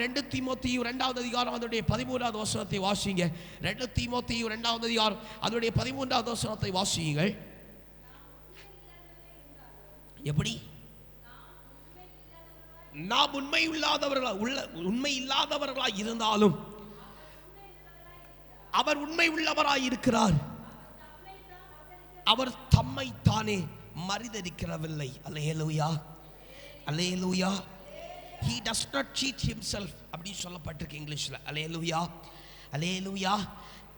ரெண்டு தீமோத்தியும் ரெண்டாவது அதிகாரம் அதனுடைய பதிமூன்றாவது வசனத்தை வாசிங்க. ரெண்டு தீமோத்தியும் ரெண்டாவது அதிகாரம் அதனுடைய பதிமூன்றாவது வசனத்தை வாசியுங்கள். எப்படி? நாம் உண்மை இல்லாதவர்களா உள்ள உண்மை இல்லாதவர்களா இருந்தாலும் அவர் உண்மை உள்ளவராய் இருக்கிறார். அவர் தம்மை தானே மறிதரிக்கிறவில்லை hallelujah. Hallelujah. He does not cheat himself அப்படின்னு சொல்லப்பட்டிருக்கு இங்கிலீஷில். அலே லுவியா அலே லுவியா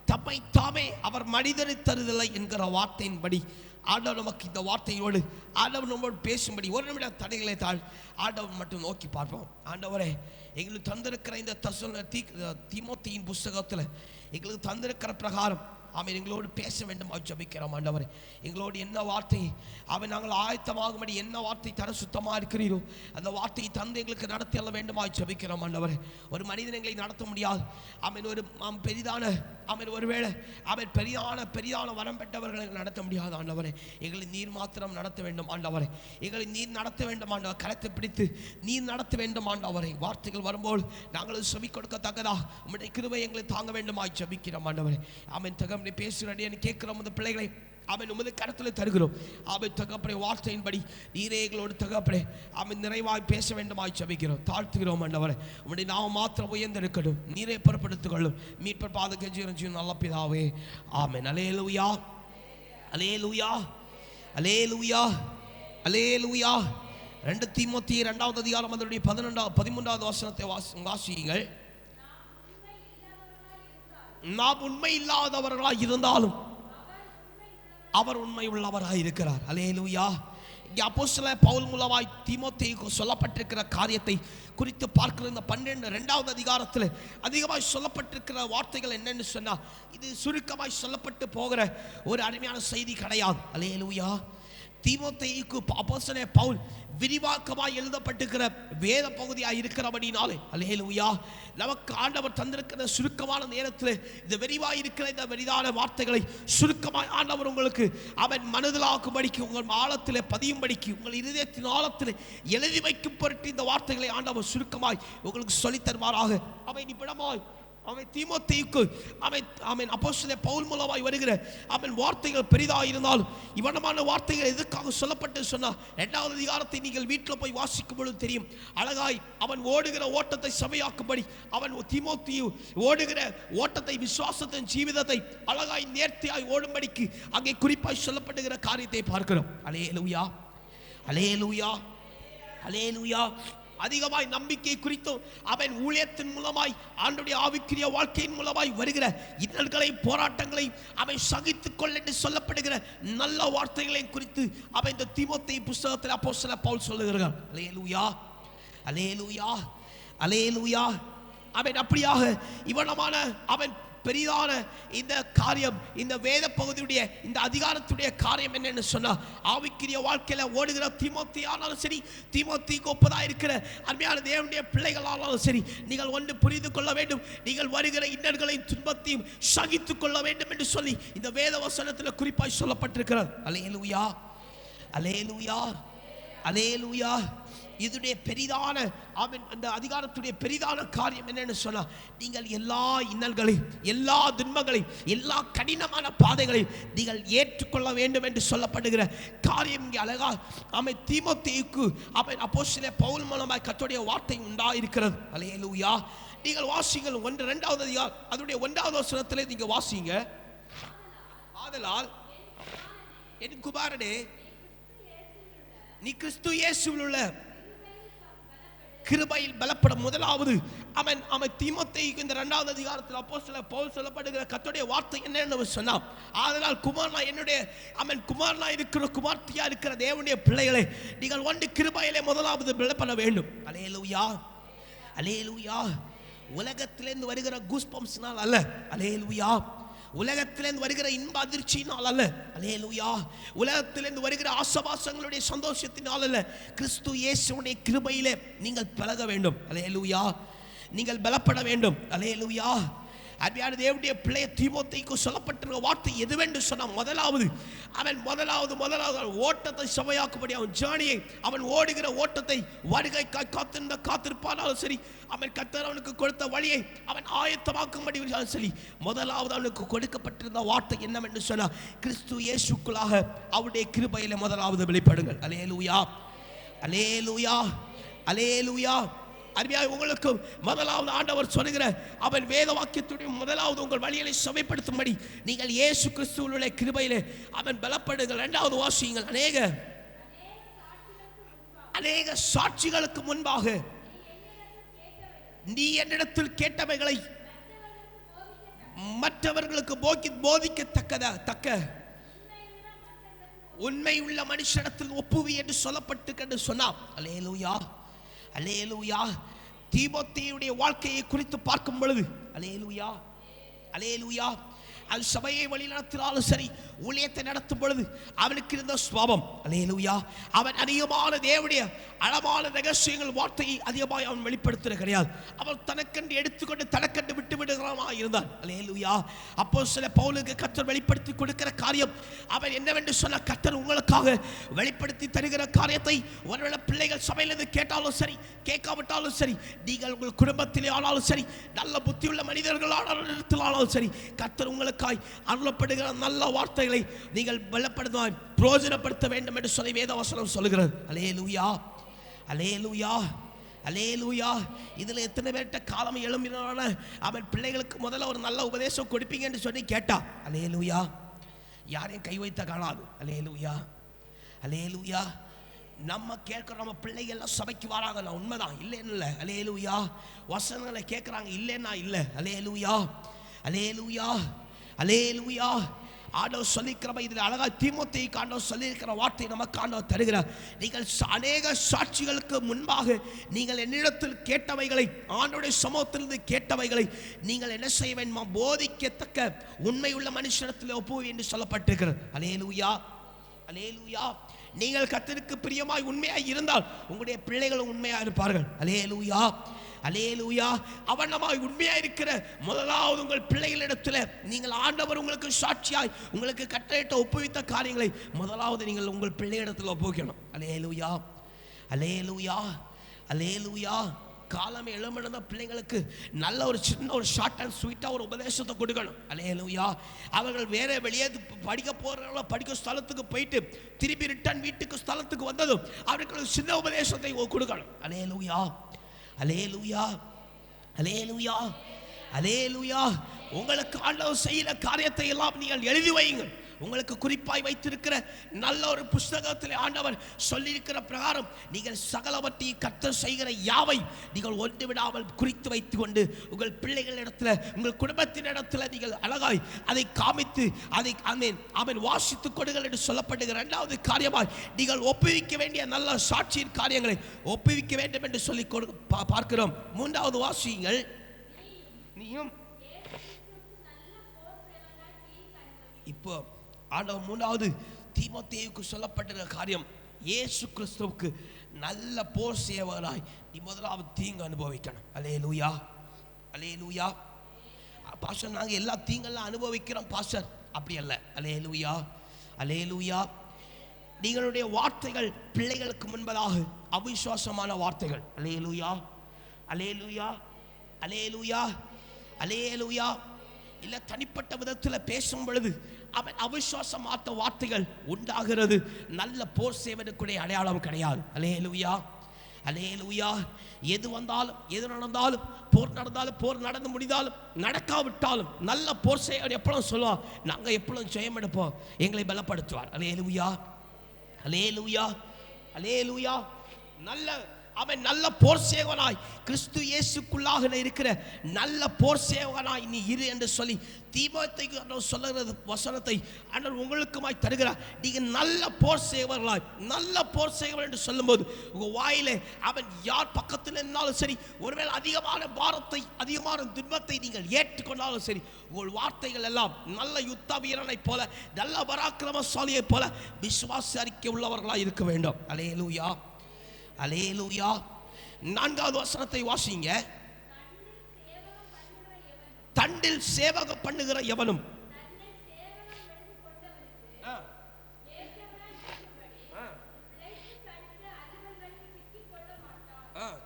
தம்மை தாமே அவர் மனிதரித்தருதில்லை என்கிற வார்த்தையின்படி ஆண்டவர் நமக்கு இந்த வார்த்தையோடு ஆண்டவர் நம்மோடு பேசும்படி ஒரு நிமிடம் தடைகளை தாழ் ஆண்டவர் மட்டும் நோக்கி பார்ப்போம். ஆண்டவரே எங்களுக்கு தந்திருக்கிற இந்த தசு தீ தீமோத்தியின் புஸ்தகத்தில் எங்களுக்கு தந்திருக்கிற பிரகாரம் அவன் எங்களோடு பேச வேண்டும். ஜபிக்கிறோம் ஆண்டவரே. எங்களோடு என்ன வார்த்தை? அவன் நாங்கள் ஆயத்தமாகும்படி என்ன வார்த்தை தர சுத்தமாக இருக்கிறீரோ அந்த வார்த்தையை தந்து எங்களுக்கு நடத்தி அல்ல வேண்டுமா. ஜபிக்கிறோம் ஆண்டவரே. ஒரு மனிதன் எங்களை நடத்த முடியாது. அவன் ஒரு பெரிதான அவன் ஒருவேளை அவன் பெரிதான பெரிதான வரம் பெற்றவர்களை நடத்த முடியாது ஆண்டவரே. எங்களை நீர் மாத்திரம் நடத்த வேண்டும் ஆண்டவரே. எங்களை நீர் நடத்த வேண்டும் ஆண்டவர். கரத்தை பிடித்து நீர் நடத்த வேண்டும் ஆண்டவரை. வார்த்தைகள் வரும்போது நாங்கள் செவி கொடுக்கத்தக்கதா? உம்முடைய கிருபை எங்களை தாங்க வேண்டுமாய் ஜபிக்கிறோம் ஆண்டவரே. அவன் நம்முடைய பேசுகிறாடி என்று கேட்கிறோம் அந்த பிள்ளைகளை அவன் உமது கருத்தில் தருகிறோம். அவன் தகப்படை வார்த்தையின்படி நீரே எங்களோடு தகப்பனே அவன் நிறைவாய் பேச வேண்டுமாய் சபிக்கிறோம் தாழ்த்துகிறோம் ஆண்டவரே. உடைய நாம் மாத்திரம் உயர்ந்தெடுக்கணும் நீரை பொறுப்படுத்திக் கொள்ளும் மீட்பர் பாத ஜீவன் நல்ல பிதாவே. ஆமை நலேலூயா அலே லூயா அலே லூயா அலே ஊயா ரெண்டு தீமோத்தி இரண்டாவது அதிகாரம் அதனுடைய பதினெண்டாவது பதிமூன்றாவது வசனத்தை வாசி வாசியுங்கள். நாம் உண்மை இல்லாதவர்களாக இருந்தாலும் அவர் உண்மை உள்ளவராக இருக்கிறார். அலேலுயா இங்கே சில பவுல் மூலமாய் தீமோத்தேயுக்கு சொல்லப்பட்டிருக்கிற காரியத்தை குறித்து பார்க்கிற இந்த பன்னெண்டு ரெண்டாவது அதிகாரத்தில் அதிகமாய் சொல்லப்பட்டிருக்கிற வார்த்தைகள் என்னென்னு சொன்னால் இது சுருக்கமாய் சொல்லப்பட்டு போகிற ஒரு அருமையான செய்தி கிடையாது. அலேலுயா தீமோத்தேயுக்கு அப்போஸ்தலன் பவுல் விரிவாக்கமாய் எழுதப்பட்டிருக்கிற வேத பகுதியாக இருக்கிறபடினாலே அலேலுயா நமக்கு ஆண்டவர் தந்திருக்கிற சுருக்கமான நேரத்தில் இந்த விரிவாக இருக்கிற இந்த விரிதான வார்த்தைகளை சுருக்கமாய் ஆண்டவர் உங்களுக்கு அவன் மனதிலாக்கும்படிக்கு உங்கள் ஆழத்தில் பதியும்படிக்கு உங்கள் இருதயத்தின் ஆழத்தில் எழுதி வைக்கும் பொருட்டு இந்த வார்த்தைகளை ஆண்டவர் சுருக்கமாய் உங்களுக்கு சொல்லித் தருவாராக அவை நிமிடமாய் அவன் தீமோத்தேயுக்கு அவன் அவன் அப்போஸ்தலன் பவுல் மூலமாய் வருகிற அவன் வார்த்தைகள் பெரிதாக இருந்தால் இவனமான வார்த்தைகள் எதுக்காக சொல்லப்பட்டு சொன்னால் இரண்டாவது அதிகாரத்தை நீங்கள் வீட்டில் போய் வாசிக்கும் பொழுது தெரியும். அழகாய் அவன் ஓடுகிற ஓட்டத்தை சமையாக்கும்படி அவன் தீமோத்தியு ஓடுகிற ஓட்டத்தை விசுவாசத்தின் ஜீவிதத்தை அழகாய் நேர்த்தியாய் ஓடும்படிக்கு அங்கே குறிப்பாய் சொல்லப்படுகிற காரியத்தை பார்க்கிறோம். அலே லூயா அலே லூயா அலே லூயா அதிகமாய் நம்பிக்கை குறித்தும் அவன் ஊழியத்தின் மூலமாய் ஆண்டுடைய ஆவிக்குரிய வாழ்க்கையின் மூலமாய் வருகிற இன்னல்களை போராட்டங்களை அவன் சகித்துக் கொள்ள என்று சொல்லப்படுகிற நல்ல வார்த்தைகளை குறித்து அவன் இந்த திமுத்தை புஸ்தகத்தில் அப்போ சில பவுல் சொல்லுகிறார். Hallelujah hallelujah hallelujah. அவன் அப்படியாக இவனமான அவன் பெரிதான இந்த காரியம் இந்த வேத பகுதியுடைய இந்த அதிகாரத்துடைய காரியம் என்னன்னு சொன்னால் ஆவிக்குரிய வாழ்க்கையில் ஓடுகிற திமுத்தி ஆனாலும் சரி தீமோத்திக்கு கோப்பதாக இருக்கிற அருமையான தேவனுடைய பிள்ளைகளானாலும் சரி நீங்கள் ஒன்று புரிந்து கொள்ள வேண்டும். நீங்கள் வருகிற இன்னர்களையும் துன்பத்தையும் சகித்து கொள்ள வேண்டும் என்று சொல்லி இந்த வேத வசனத்தில் குறிப்பாக சொல்லப்பட்டிருக்கிறது அலேலுயா அலேலுயா அலேலுயா இதுடைய பெரிதான அவன் அந்த அதிகாரத்துடைய பெரிதான காரியம் என்னன்னு சொன்னால் நீங்கள் எல்லா இன்னல்களையும் எல்லா துன்பங்களையும் எல்லா கடினமான பாதைகளையும் நீங்கள் ஏற்றுக்கொள்ள வேண்டும் என்று சொல்லப்படுகிற காரியம் இங்கே அழகா அவன் தீமோத்தேயுக்கு அவன் அப்போ சில பவுல் மூலமாய் கத்தோடைய வார்த்தை உண்டாயிருக்கிறது. அலையலூயா நீங்கள் வாசிங்கள் ஒன்று ரெண்டாவது அதிகார் அதனுடைய ஒன்றாவது வசனத்திலே நீங்க வாசிங்க. ஆதலால் என் குமாரனே நீ கிறிஸ்து இயேசுவில் உள்ள கிருபையில் பலப்பட முதலாவது அவன் அவன் திமுத்தை இந்த இரண்டாவது அதிகாரத்தில் அப்போ சில பவுல் சொல்லப்படுகிற கத்துடைய வார்த்தை என்னன்னு அவன் சொன்னான். ஆதலால் குமாரனா என்னுடைய அவன் குமாரனா இருக்கிற குமார்த்தியா இருக்கிற தேவனுடைய பிள்ளைகளே நீங்கள் ஒன்று கிருபையிலே முதலாவது பலப்பட வேண்டும். அலேலுயா அலேலுயா உலகத்திலிருந்து வருகிற கூஸ்பம்ஸ்னால் அல்ல. அலேலுயா உலகத்திலிருந்து வருகிற இன்ப அதிர்ச்சியினால் அல்ல அலேலுயா உலகத்திலிருந்து வருகிற ஆசபாசங்களுடைய சந்தோஷத்தினால் அல்ல கிறிஸ்து இயேசுடைய கிருபையிலே நீங்கள் பழக வேண்டும். அலேலுயா நீங்கள் பலப்பட வேண்டும். அலேலுயா அருமையான தேவனுடைய பிள்ளைய தீபோத்தைக்கு சொல்லப்பட்டிருக்க வார்த்தை எதுவென்று சொன்னால் முதலாவது அவன் முதலாவது முதலாவது அவன் ஓட்டத்தை சமையாக்கும்படி அவன் ஜானியை அவன் ஓடுகிற ஓட்டத்தை வருகை காத்திருந்த காத்திருப்பானாலும் சரி அவன் கத்தர் அவனுக்கு கொடுத்த வழியை அவன் ஆயத்தமாக்கும்படி சரி முதலாவது அவனுக்கு கொடுக்கப்பட்டிருந்த வார்த்தை என்னவென்று சொன்னால் கிறிஸ்து இயேசுக்குள்ளாக அவருடைய கிருபையில முதலாவது வெளிப்படுங்கள். அலேலூயா அலேலூயா அலேலூயா அருமையாக உங்களுக்கு முதலாவது ஆண்டவர் சொல்லுகிற அவன் வேத வாக்கியத்துடைய முதலாவது உங்கள் வழிகளை சபைப்படுத்தும்படி நீங்கள் இயேசு கிறிஸ்துவனுடைய கிருபையிலே அவன் பலப்படுங்கள் இரண்டாவது வாசியுங்கள். அநேக அநேக சாட்சிகளுக்கு முன்பாக நீ என்னிடத்தில் கேட்டவைகளை மற்றவர்களுக்கு போக்கி போதிக்கத்தக்கதா தக்க. உண்மை உள்ள மனுஷனத்தில் ஒப்புவி என்று சொல்லப்பட்டு என்று சொன்னா அலேலூயா அலேலுயா தீபோத்தியுடைய வாழ்க்கையை குறித்து பார்க்கும் பொழுது அலேலுயா அலேலுயா அது சபையை வழிநடத்தினாலும் சரி ஊழியத்தை நடத்தும் பொழுது அவனுக்கு இருந்த சுவாபம் அலையலுயா அவன் அதிகமான தேவனுடைய அழமான ரகசியங்கள் வார்த்தையை அதிகமாக அவன் வெளிப்படுத்துகிற கிடையாது. அவன் தனக்கண்டு எடுத்துக்கொண்டு தனக்கண்டு விட்டு விடுகிறவனாக இருந்தான். அலையலுயா அப்போ சில பவுலுக்கு கத்தர் வெளிப்படுத்தி கொடுக்கிற காரியம் அவன் என்னவென்று சொன்ன கத்தர் உங்களுக்காக வெளிப்படுத்தி தருகிற காரியத்தை ஒருவேளை பிள்ளைகள் சபையிலிருந்து கேட்டாலும் சரி கேட்காவிட்டாலும் சரி நீங்கள் உங்கள் குடும்பத்திலே ஆனாலும் சரி நல்ல புத்தியுள்ள மனிதர்களானாலும் சரி கத்தர் உங்களுக்கு உங்களுக்காய் அருளப்படுகிற நல்ல வார்த்தைகளை நீங்கள் பலப்படுத்த பிரயோஜனப்படுத்த வேண்டும் என்று சொல்லி வேதவசனம் சொல்கிறது அலே லூயா அலே லூயா அலே லூயா இதில் எத்தனை பேர்கிட்ட காலம் எழும்பினான அவன் பிள்ளைகளுக்கு முதல்ல ஒரு நல்ல உபதேசம் கொடுப்பீங்கன்னு சொல்லி கேட்டா. அலே லூயா யாரையும் கை வைத்த காணாது. அலே லூயா அலே லூயா நம்ம கேட்குற நம்ம பிள்ளைகள் எல்லாம் சபைக்கு வராங்க நான் உண்மைதான். இல்லைன்னு இல்லை அலேலூயா வசனங்களை கேட்குறாங்க இல்லைன்னா இல்லை. அலேலூயா அலேலூயா அலேலூயா ஆண்டவர் சொல்லிக்கிறவ இதில் அழகா தீமோத்தேயு ஆண்டவர் சொல்லியிருக்கிற வார்த்தை நமக்கு ஆண்டவர் தருகிறார். நீங்கள் அநேக சாட்சிகளுக்கு முன்பாக நீங்கள் என்னிடத்தில் கேட்டவைகளை ஆண்டோடைய சமூகத்திலிருந்து கேட்டவைகளை நீங்கள் என்ன செய்ய வேண்டுமா போதிக்கத்தக்க உண்மையுள்ள மனுஷனத்தில் ஒப்புவி என்று சொல்லப்பட்டிருக்கிறது. அலேலூயா அலேலூயா நீங்கள் கத்திற்கு பிரியமாய் உண்மையாய் இருந்தால் உங்களுடைய பிள்ளைகளும் உண்மையாக இருப்பார்கள். அலேலூயா அலேலூயா அவனமாய் உண்மையாக இருக்கிற முதலாவது உங்கள் பிள்ளைகளிடத்தில் நீங்கள் ஆண்டவர் உங்களுக்கு சாட்சியாய் உங்களுக்கு கட்டளையிட்ட ஒப்புவித்த காரியங்களை முதலாவது நீங்கள் உங்கள் பிள்ளைகளிடத்தில் ஒப்புவிக்கணும். அலேலூயா அலேலூயா அலேலூயா காலம் இளமிழந்த பிள்ளைங்களுக்கு நல்ல ஒரு சின்ன ஒரு ஷார்ட் அண்ட் ஸ்வீட்டாக ஒரு உபதேசத்தை கொடுக்கணும். அலையலுயா அவர்கள் வேற வெளியே படிக்க போகிறவங்கள படிக்க ஸ்தலத்துக்கு போயிட்டு திருப்பி ரிட்டர்ன் வீட்டுக்கு ஸ்தலத்துக்கு வந்ததும் அவர்களுக்கு சின்ன உபதேசத்தை கொடுக்கணும். அலையலுயா அலையலுயா அலையலுயா அலையலுயா உங்களுக்கு ஆண்டவர் செய்கிற காரியத்தை எல்லாம் நீங்கள் எழுதி வையுங்கள். உங்களுக்கு குறிப்பாய் வைத்திருக்கிற நல்ல ஒரு புஸ்தகத்தில் ஆண்டவர் சொல்லியிருக்கிற பிரகாரம் நீங்கள் சகலவற்றை கத்த செய்கிற யாவை நீங்கள் ஒன்று விடாமல் குறித்து வைத்து கொண்டு உங்கள் பிள்ளைகளிடத்தில் உங்கள் குடும்பத்தின் இடத்துல நீங்கள் அழகாய் அதை காமித்து அதை அவன் அவன் வாசித்துக் கொடுங்கள் என்று சொல்லப்படுகிற இரண்டாவது காரியமாய் நீங்கள் ஒப்புவிக்க வேண்டிய நல்ல சாட்சியின் காரியங்களை ஒப்புவிக்க வேண்டும் என்று சொல்லி கொடு- பா- பார்க்கிறோம். மூன்றாவது வாசியுங்கள். நீயும். இப்போ ஆண்டவர் மூணாவது தீமோத்தேயுக்கு சொல்லப்பட்ட காரியம் இயேசு கிறிஸ்துவுக்கு நல்ல போர் சேவராய் நீ முதலாவது தீங்கு அனுபவிக்கணும். அலே லூயா அலே லூயா பாஸ்டர் நாங்கள் எல்லா தீங்கெல்லாம் அனுபவிக்கிறோம் பாஸ்டர். அப்படி அல்ல. அலே லூயா அலே லூயா நீங்களுடைய வார்த்தைகள் பிள்ளைகளுக்கு முன்பதாக அவிசுவாசமான வார்த்தைகள். அலே லூயா அலே லூயா அலே லூயா அலே லூயா இல்லை தனிப்பட்ட விதத்தில் பேசும் பொழுது அவன் அவிசுவாசமாத்த வார்த்தைகள் உண்டாகிறது. நல்ல போர் சேவனுக்குடைய அடையாளம் கிடையாது. அலே அலேலுயா அலேலுயா எது வந்தாலும் எது நடந்தாலும் போர் நடந்தாலும் போர் நடந்து முடிந்தாலும் நடக்காவிட்டாலும் நல்ல போர் செய்ய எப்பளும் சொல்லுவான் நாங்கள் எப்பளும் ஜெயம் எடுப்போம். எங்களை பலப்படுத்துவார். அலே ஊயா அலே லூயா அலே லூயா நல்ல அவன் நல்ல போர் சேவனாய் கிறிஸ்து இயேசுக்குள்ளாக இருக்கிற நல்ல போர் சேவகனாய் நீ இரு என்று சொல்லி தீபத்தை சொல்லுகிறது வசனத்தை ஆண்டவர் உங்களுக்குமாய் தருகிறார். நீங்க நல்ல போர் சேவர்களாய் நல்ல போர் சேவகர் என்று சொல்லும்போது உங்க வாயிலே அவன் யார் பக்கத்தில் இருந்தாலும் சரி ஒருவேளை அதிகமான பாரத்தை அதிகமான துன்பத்தை நீங்கள் ஏற்றுக்கொண்டாலும் சரி உங்கள் வார்த்தைகள் எல்லாம் நல்ல யுத்த வீரனைப் போல நல்ல பராக்கிரமசாலியை போல விசுவாச அறிக்கை உள்ளவர்களாய் இருக்க வேண்டும். அலையலூயா. அலேலூயா. நான்காவது வசனத்தை வாசிங்க. தண்டில் சேவக பண்ணுகிற எவனும்.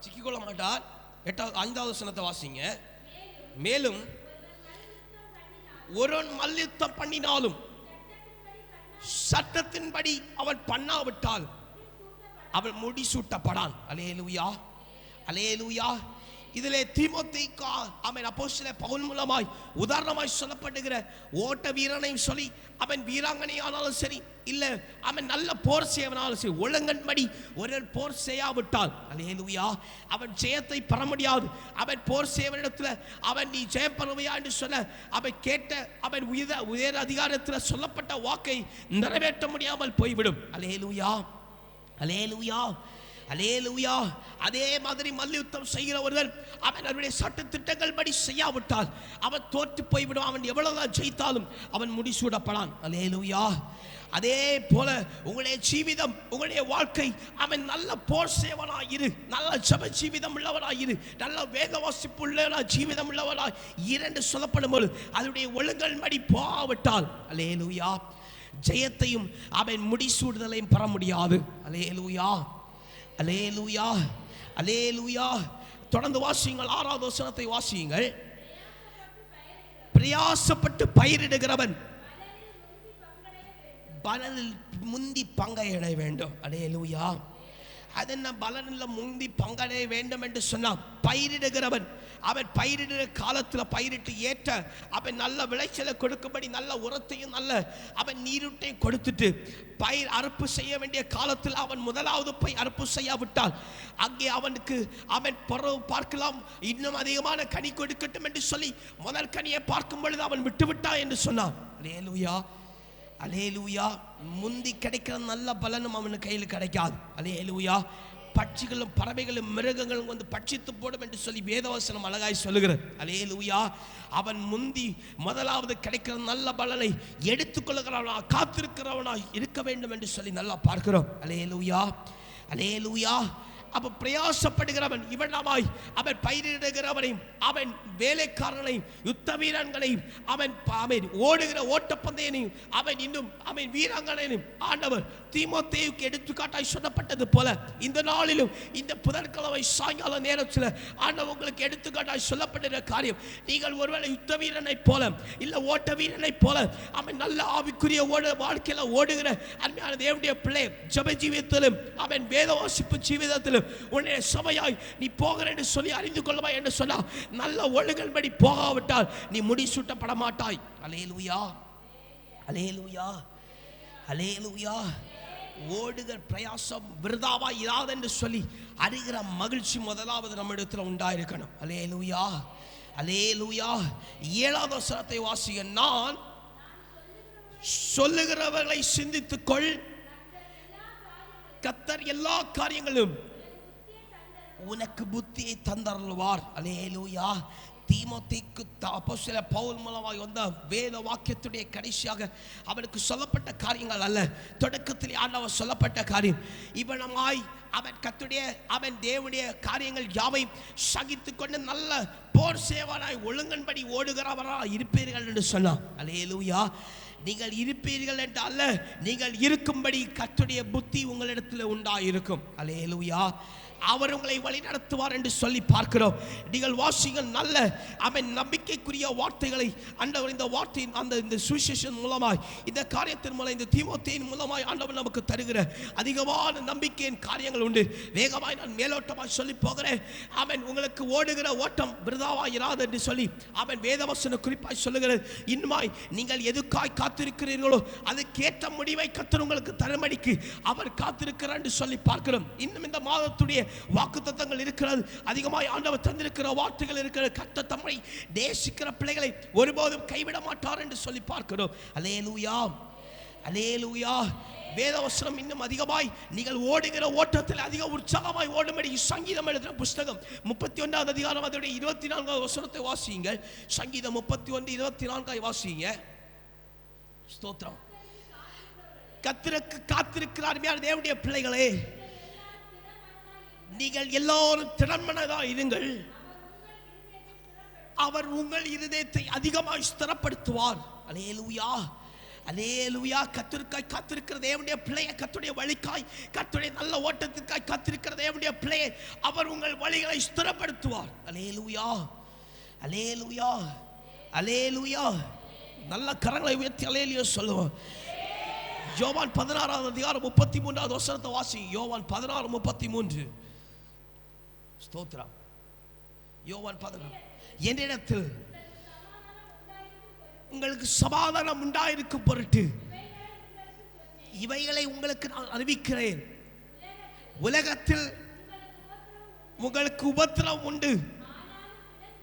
சிக்கிக்கொள்ள மாட்டார் எட்டாவது ஐந்தாவது வசனத்தை வாசிங்க. மேலும் ஒருவன் மல்யுத்தம் பண்ணினாலும் சட்டத்தின்படி அவன் பண்ணாவிட்டால் அவன் முடிசூட்டப்படான் அலேலுயா அலேலுயா இதிலே தீமோத்தேயுக்கா அவன் அப்போஸ்தல பவுல் மூலமாய் உதாரணமாய் சொல்லப்படுகிற ஓட்ட வீரனையும் சொல்லி அவன் வீராங்கனையானாலும் சரி இல்லை அவன் நல்ல போர் செய்வனாலும் சரி ஒழுங்கன்படி ஒரு போர் செய்யாவிட்டால். அலேலுயா அவன் ஜெயத்தை பெற முடியாது. அவன் போர் செய்வனிடத்தில் அவன் நீ ஜெயம் பெறுவையா என்று சொல்ல அவன் கேட்ட அவன் உயர உயர் அதிகாரத்தில் சொல்லப்பட்ட வாக்கை நிறைவேற்ற முடியாமல் போய்விடும். அலேலுயா அலேலுயா அலேலுயா அதே மாதிரி மல்யுத்தம் செய்கிற ஒருவர் அவன் அவருடைய சட்ட திட்டங்கள் படி செய்யாவிட்டால் அவன் தோற்று போய்விடும் அவன் எவ்வளவுதான் ஜெயித்தாலும் அவன் முடிசூடப்படான். அலேலுயா அதே போல உங்களுடைய ஜீவிதம் உங்களுடைய வாழ்க்கை அவன் நல்ல போர் சேவனாயிரு நல்ல ஜப ஜீவிதம் இரு நல்ல வேத வாசிப்பு ஜீவிதம் உள்ளவனாய். இரண்டு சொல்லப்படும் போது அதனுடைய ஒழுங்கல் படி போகாவிட்டால். அலேலுயா ஜெயத்தையும் அவன் முடிசூடுதலையும் பெற முடியாது. அலே லூயா அலே லூயா அலே லூயா தொடர்ந்து வாசியுங்கள் ஆறாவது வசனத்தை வாசியுங்கள். பிரயாசப்பட்டு பயிரிடுகிறவன் பலனில் முந்தி பங்கையிட வேண்டும். அலே லூயா அதென்ன பலனில் முந்தி பங்கடைய வேண்டும் என்று சொன்னான். பயிரிடுகிறவன் அவன் பயிரிடுகிற காலத்தில் பயிரிட்டு ஏற்ற அவன் நல்ல விளைச்சலை கொடுக்கும்படி நல்ல உரத்தையும் நல்ல அவன் நீருட்டையும் கொடுத்துட்டு பயிர் அறுப்பு செய்ய வேண்டிய காலத்தில் அவன் முதலாவது போய் அறுப்பு செய்யாவிட்டால் அங்கே அவனுக்கு அவன் பறவை பார்க்கலாம் இன்னும் அதிகமான கனி கொடுக்கட்டும் என்று சொல்லி முதல் கனியை பார்க்கும் பொழுது அவன் விட்டுவிட்டான் என்று சொன்னான். Hallelujah hallelujah. முந்தி கிடைக்கிற நல்ல பலனும் அவன் கையில் கிடைக்காது. அலேலூயா பட்சிகளும் பறவைகளும் மிருகங்களும் வந்து பட்சித்து போடும் என்று சொல்லி வேதவசனம் அழகாய் சொல்லுகிறது. அலேலூயா அவன் முந்தி முதலாவது கிடைக்கிற நல்ல பலனை எடுத்துக்கொள்ளுகிறவனா காத்திருக்கிறவனா இருக்க வேண்டும் என்று சொல்லி நல்லா பார்க்கிறோம். அலே லூயா அலே லூயா அவன் பிரயாசப்படுகிறவன் இவனமாய் அவன் பயிரிடுகிறவனையும் அவன் வேலைக்காரனையும் யுத்த வீரன்களையும் அவன் அவன் ஓடுகிற ஓட்டப்பந்தயனையும் அவன் இன்னும் அவன் வீராங்கனையும் ஆண்டவர் தீமோத்தேவுக்கு எடுத்துக்காட்டாய் சொல்லப்பட்டது போல இந்த நாளிலும் இந்த புதன்கிழமை சாயங்கால நேரத்தில் ஆண்டவர் உங்களுக்கு எடுத்துக்காட்டாய் சொல்லப்பட்ட காரியம் நீங்கள் ஒருவேளை யுத்த வீரனைப் போல இல்லை ஓட்ட வீரனைப் போல அவன் நல்ல ஆவிக்குரிய ஓட வாழ்க்கையில் ஓடுகிற அருமையான தேவனுடைய பிள்ளை ஜப ஜீவியத்திலும் அவன் வேத வாசிப்பு ஜீவிதத்திலும் உன்னுடைய சபையாய் நீ போகிற என்று சொல்லி அறிந்து கொள்ளவா என்று சொன்னா நல்ல ஒழுங்கல் படி போகாவிட்டால் நீ முடிசூட்டப்பட மாட்டாய் அலேலுயா. அலேலுயா. அலேலுயா. ஓடுகிற பிரயாசம் விருதாவா இராது என்று சொல்லி அறிகிற மகிழ்ச்சி முதலாவது நம்ம இடத்துல உண்டாயிருக்கணும். அலேலுயா. அலேலுயா. ஏழாவது சரத்தை வாசிய நான் சொல்லுகிறவர்களை சிந்தித்துக்கொள். கத்தர் எல்லா காரியங்களும் உனக்கு புத்தியை தந்தருள்வார். அலேலூயா தீமோத்தேக்கு சில பவுல் மூலமாக வந்த வேத வாக்கியத்துடைய கடைசியாக அவனுக்கு சொல்லப்பட்ட காரியங்கள் அல்ல. தொடக்கத்தில் ஆண்டவர் சொல்லப்பட்ட காரியம். இவனமாய் அவன் கத்துடைய அவன் தேவனுடைய காரியங்கள் யாவையும் சகித்து கொண்டு நல்ல போர் சேவனாய் ஒழுங்கன்படி ஓடுகிறவராக இருப்பீர்கள் என்று சொன்னான். அலேலூயா நீங்கள் இருப்பீர்கள் என்று அல்ல நீங்கள் இருக்கும்படி கத்துடைய புத்தி உங்களிடத்தில் உண்டாயிருக்கும். அலேலூயா அவர் உங்களை வழி நடத்துவார் என்று சொல்லி பார்க்கிறோம். நீங்கள் வாசிங்கள் நல்ல அவன் நம்பிக்கைக்குரிய வார்த்தைகளை ஆண்டவர் இந்த வார்த்தையின் அந்த இந்த சுவிசேஷன் மூலமாய் இந்த காரியத்தின் மூலம் இந்த தீமோத்தேயின் மூலமாய் ஆண்டவர் நமக்கு தருகிற அதிகமான நம்பிக்கையின் காரியங்கள் உண்டு. வேகமாய் நான் மேலோட்டமாய் சொல்லி போகிறேன். அவன் உங்களுக்கு ஓடுகிற ஓட்டம் விருதாவாய் இராது என்று சொல்லி அவன் வேதவசன குறிப்பாய் சொல்லுகிறது. இன்மாய் நீங்கள் எதுக்காய் காத்திருக்கிறீர்களோ அதுக்கேற்ற முடிவை கத்தர் உங்களுக்கு தருமடிக்கு அவர் காத்திருக்கிறார் என்று சொல்லி பார்க்கிறோம். இன்னும் இந்த மாதத்துடைய வாக்கு தத்தங்கள் இருக்கிறது. அதிகமாய் ஆண்டவர் தந்திருக்கிற வார்த்தைகள் இருக்கிற கத்த தம்மை நேசிக்கிற பிள்ளைகளை ஒருபோதும் கைவிட மாட்டார் என்று சொல்லி பார்க்கிறோம். அலேலூயா அலேலூயா வேதவசனம் இன்னும் அதிகமாய் நீங்கள் ஓடுகிற ஓட்டத்தில் அதிக உற்சாகமாய் ஓடும்படி சங்கீதம் எழுதுகிற புஸ்தகம் முப்பத்தி ஒன்றாவது அதிகாரம் அதோடைய இருபத்தி நான்காவது வசனத்தை வாசியுங்கள். சங்கீதம் முப்பத்தி ஒன்று இருபத்தி நான்காய் வாசியுங்க. ஸ்தோத்திரம். கத்திரக்கு காத்திருக்கிறார். தேவனுடைய பிள்ளைகளே. நீங்கள் எல்லாரும் திறன்மனதா இருங்கள். அவர் உங்கள் இருதயத்தை அதிகமாக ஸ்திரப்படுத்துவார். அலேலுயா. அலேலுயா. கத்திருக்காய் காத்திருக்கிற தேவனுடைய பிள்ளைய கத்துடைய வழிக்காய் கத்துடைய நல்ல ஓட்டத்திற்காய் கத்திருக்கிற தேவனுடைய பிள்ளையை அவர் உங்கள் வழிகளை ஸ்திரப்படுத்துவார். அலேலுயா. அலேலுயா. அலேலுயா. நல்ல கரங்களை உயர்த்தி அலேலியோ சொல்லுவோம். யோவான் பதினாறாவது அதிகாரம் முப்பத்தி மூன்றாவது வசனத்தை வாசி. யோவான் பதினாறு முப்பத்தி மூன்று. ஸ்தோத்திரம். யோவான் பதினாறு. என்னிடத்தில் உங்களுக்கு சமாதானம் உண்டாயிருக்கும் பொருட்டு இவைகளை உங்களுக்கு நான் அறிவிக்கிறேன். உலகத்தில் உங்களுக்கு உபத்திரம் உண்டு.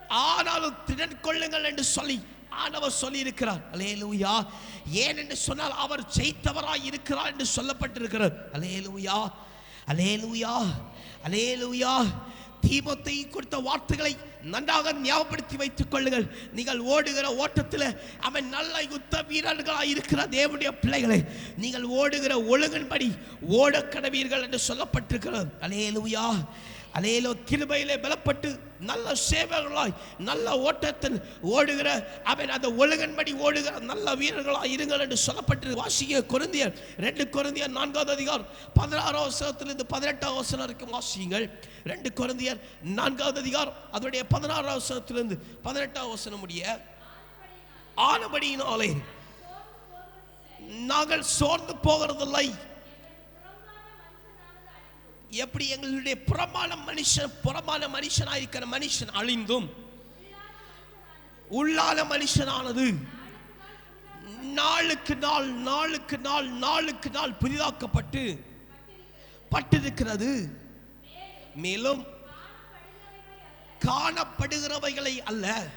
ஆனாலும் திடன் கொள்ளுங்கள் என்று சொல்லி ஆண்டவர் சொல்லி இருக்கிறார் அலேலூயா ஏன் என்று சொன்னால் அவர் ஜெயித்தவராய் இருக்கிறார் என்று சொல்லப்பட்டிருக்கிறார் அலேலூயா அலேலூயா அலேலூயா தீபத்தை கொடுத்த வார்த்தைகளை நன்றாக ஞாபகப்படுத்தி வைத்துக் கொள்ளுங்கள். நீங்கள் ஓடுகிற ஓட்டத்தில் அவன் நல்ல யுத்த வீரர்களாக இருக்கிற தேவனுடைய பிள்ளைகளை நீங்கள் ஓடுகிற ஒழுங்கின்படி ஓடக்கடவீர்கள் என்று சொல்லப்பட்டிருக்கிறது. அலேலுயா அலேலோ கிருபையிலே பலப்பட்டு நல்ல சேவகர்களாய் நல்ல ஓட்டத்தில் ஓடுகிற அவன் அந்த ஒழுகன்படி ஓடுகிற நல்ல வீரர்களாய் இருங்கள் என்று சொல்லப்பட்டு வாசிக்க குருந்தியர் ரெண்டு குருந்தியர் நான்காவது அதிகாரம் பதினாறாம் வசனத்திலிருந்து பதினெட்டாம் வசனம் வரைக்கும் வாசியுங்கள். ரெண்டு குருந்தியர் நான்காவது அதிகாரம் அதனுடைய பதினாறாம் வசனத்திலிருந்து பதினெட்டாம் வசனம் முடிய ஆனபடியினாலே நாங்கள் சோர்ந்து போகிறதில்லை. எப்படி எங்களுடைய புறமான மனுஷன் புறமான மனுஷனாக இருக்கிற மனுஷன் அழிந்தும் உள்ளான மனுஷனானது நாளுக்கு நாள் நாளுக்கு நாள் நாளுக்கு நாள் புதிதாக்கப்பட்டு பட்டிருக்கிறது. மேலும் காணப்படுகிறவைகளை அல்ல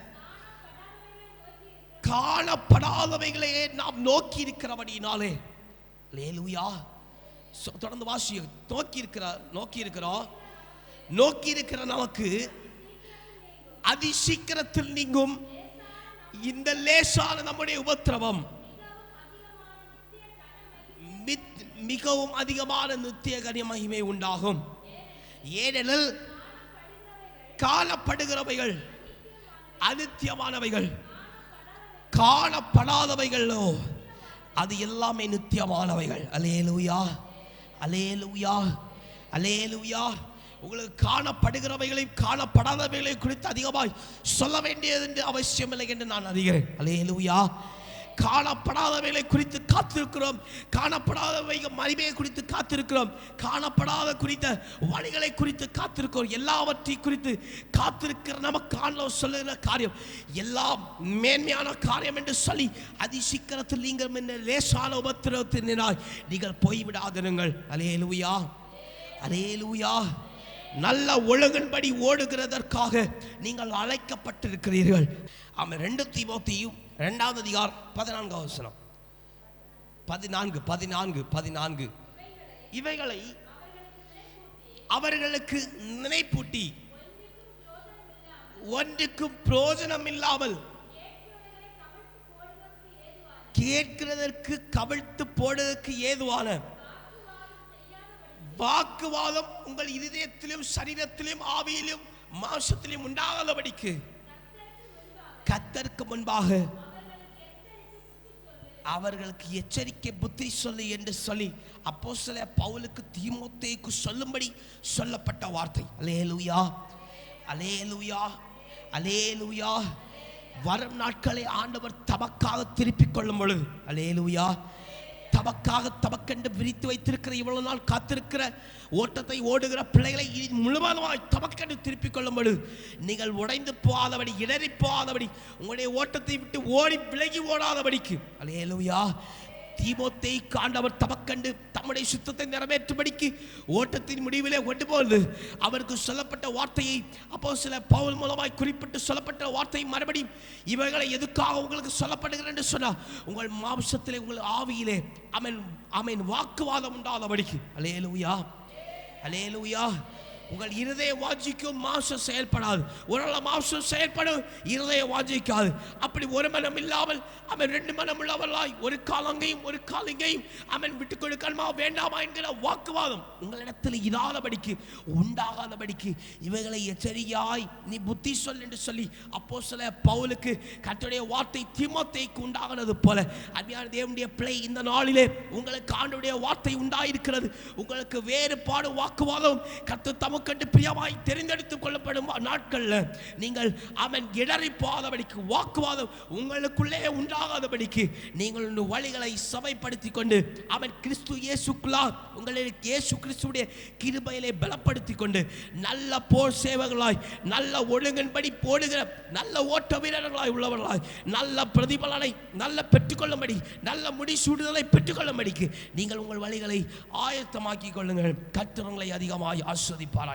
காணப்படாதவைகளையே நாம் நோக்கி இருக்கிறபடினாலே லேலுயா தொடர்ந்து வாசி நோக்கி இருக்கிறார் நோக்கி இருக்கிறோம் நோக்கி இருக்கிற நமக்கு அதி சீக்கிரத்தில் நீங்கும் இந்த லேசான நம்முடைய உபத்திரவம். மித்- மிகவும் அதிகமான நித்திய கனி மகிமை உண்டாகும். ஏனெனில் காணப்படுகிறவைகள் அநித்தியமானவைகள். காணப்படாதவைகளோ அது எல்லாமே நித்தியமானவைகள். அலேலுயா அலேலுயா அலேலுயா உங்களுக்கு காணப்படுகிறவைகளையும் காணப்படாதவைகளையும் குறித்து அதிகமாய் சொல்ல வேண்டியது என்று அவசியமில்லை என்று நான் அறிகிறேன். அலேலுயா காணப்படாதவைகளை குறித்து காத்திருக்கிறோம். காணப்படாதவை மகிமையை குறித்து காத்திருக்கிறோம். காணப்படாத குறித்த வழிகளை குறித்து காத்திருக்கிறோம். எல்லாவற்றை குறித்து காத்திருக்கிற நமக்கு ஆண்டவர் சொல்லுகிற காரியம் எல்லாம் மேன்மையான காரியம் என்று சொல்லி அதிசீக்கிரத்தில் நீங்கள் என்ன லேசான உபத்திரவத்தினாய் நீங்கள் போய்விடாதிருங்கள். அலேலுயா. அலேலுயா. நல்ல ஒழுங்கின்படி ஓடுகிறதற்காக நீங்கள் அழைக்கப்பட்டிருக்கிறீர்கள். ஆமாம் ரெண்டு தீமோத்தியும் ரெண்டாவது அதிகாரம் பதினான்கு அவசரம் பதினான்கு பதினான்கு பதினான்கு. இவைகளை அவர்களுக்கு நினைப்பூட்டி ஒன்றுக்கும் பிரயோஜனம் இல்லாமல் கேட்கிறதற்கு கவிழ்த்து போடுவதற்கு ஏதுவான வாக்குவாதம் உங்கள் இருதயத்திலும் சரீரத்திலும் ஆவியிலும் மாம்சத்திலும் உண்டாகாதபடிக்கு கத்தருக்கு முன்பாக அவர்களுக்கு எச்சரிக்கை புத்தி சொல்லு என்று சொல்லி அப்போ சில பவுலுக்கு தீமோத்தேக்கு சொல்லும்படி சொல்லப்பட்ட வார்த்தை. அலேலுயா அலேலுயா அலேலுயா வரும் நாட்களை ஆண்டவர் தமக்காக திருப்பிக் கொள்ளும் பொழுது. அலேலுயா தவக்காக தவக்கென்று விரித்து வைத்திருக்கிற இவ்வளவு நாள் காத்திருக்கிற ஓட்டத்தை ஓடுகிற பிள்ளைகளை முழுவதுமாய் தவக்கென்று திருப்பிக் கொள்ளும் பொழுது நீங்கள் உடைந்து போகாதபடி இடறி போகாதபடி உங்களுடைய ஓட்டத்தை விட்டு ஓடி விலகி ஓடாதபடிக்கு. அலேலுயா தீமோத்தை காண்டவர் தமக்கண்டு தம்முடைய சுத்தத்தை நிறைவேற்றும்படிக்கு ஓட்டத்தின் முடிவிலே கொண்டு போகுது அவருக்கு சொல்லப்பட்ட வார்த்தையை அப்போ சில பவுல் மூலமாய் குறிப்பிட்டு சொல்லப்பட்ட வார்த்தையை மறுபடியும் இவைகளை எதுக்காக உங்களுக்கு சொல்லப்படுகிறது என்று சொன்னால் உங்கள் மாம்சத்திலே உங்கள் ஆவியிலே அவன் அவன் வாக்குவாதம் உண்டாதபடிக்கு அலேலுயா அலேலுயா உங்கள் இருதய வாஞ்சிக்கும் மாசம் செயல்படாது. ஒரு மாசம் செயல்படும் இருதய வாஞ்சிக்காது. அப்படி ஒரு மனம் இல்லாமல் அவன் ரெண்டு மனம் உள்ளவர்களாய் ஒரு காலங்கையும் ஒரு காலங்கையும் அவன் விட்டுக் கொடுக்கணுமா வேண்டாமா என்கிற வாக்குவாதம் உங்களிடத்தில் இராதபடிக்கு உண்டாகாதபடிக்கு இவைகளை எச்சரியாய் நீ புத்தி சொல் என்று சொல்லி அப்போ சில பவுலுக்கு கட்டுடைய வார்த்தை திமத்தைக்கு உண்டாகிறது போல அருமையான தேவனுடைய பிள்ளை இந்த நாளிலே உங்களுக்கு ஆண்டுடைய வார்த்தை உண்டாயிருக்கிறது. உங்களுக்கு வேறுபாடு வாக்குவாதம் கத்து தமக்கண்டு பிரியமாய் தெரிந்தெடுத்துக் கொள்ளப்படும் நாட்கள்ல நீங்கள் அவன் இடறி போகாதபடிக்கு வாக்குவாதம் உங்களுக்குள்ளே உண்டாகாதபடிக்கு நீங்கள் வழிகளை சபைப்படுத்தி கொண்டு அவன் கிறிஸ்து இயேசுக்குள்ளா உங்களுக்கு இயேசு கிறிஸ்துடைய கிருபையிலே பலப்படுத்தி கொண்டு நல்ல போர் சேவர்களாய் நல்ல ஒழுங்கின்படி போடுகிற நல்ல ஓட்ட வீரர்களாய் உள்ளவர்களாய் நல்ல பிரதிபலனை நல்ல பெற்றுக்கொள்ளும்படி நல்ல முடிசூடுதலை பெற்றுக்கொள்ளும்படிக்கு நீங்கள் உங்கள் வழிகளை ஆயத்தமாக்கிக் கொள்ளுங்கள். கத்திரங்களை அதிகமாய் ஆஸ்வதிப்பார்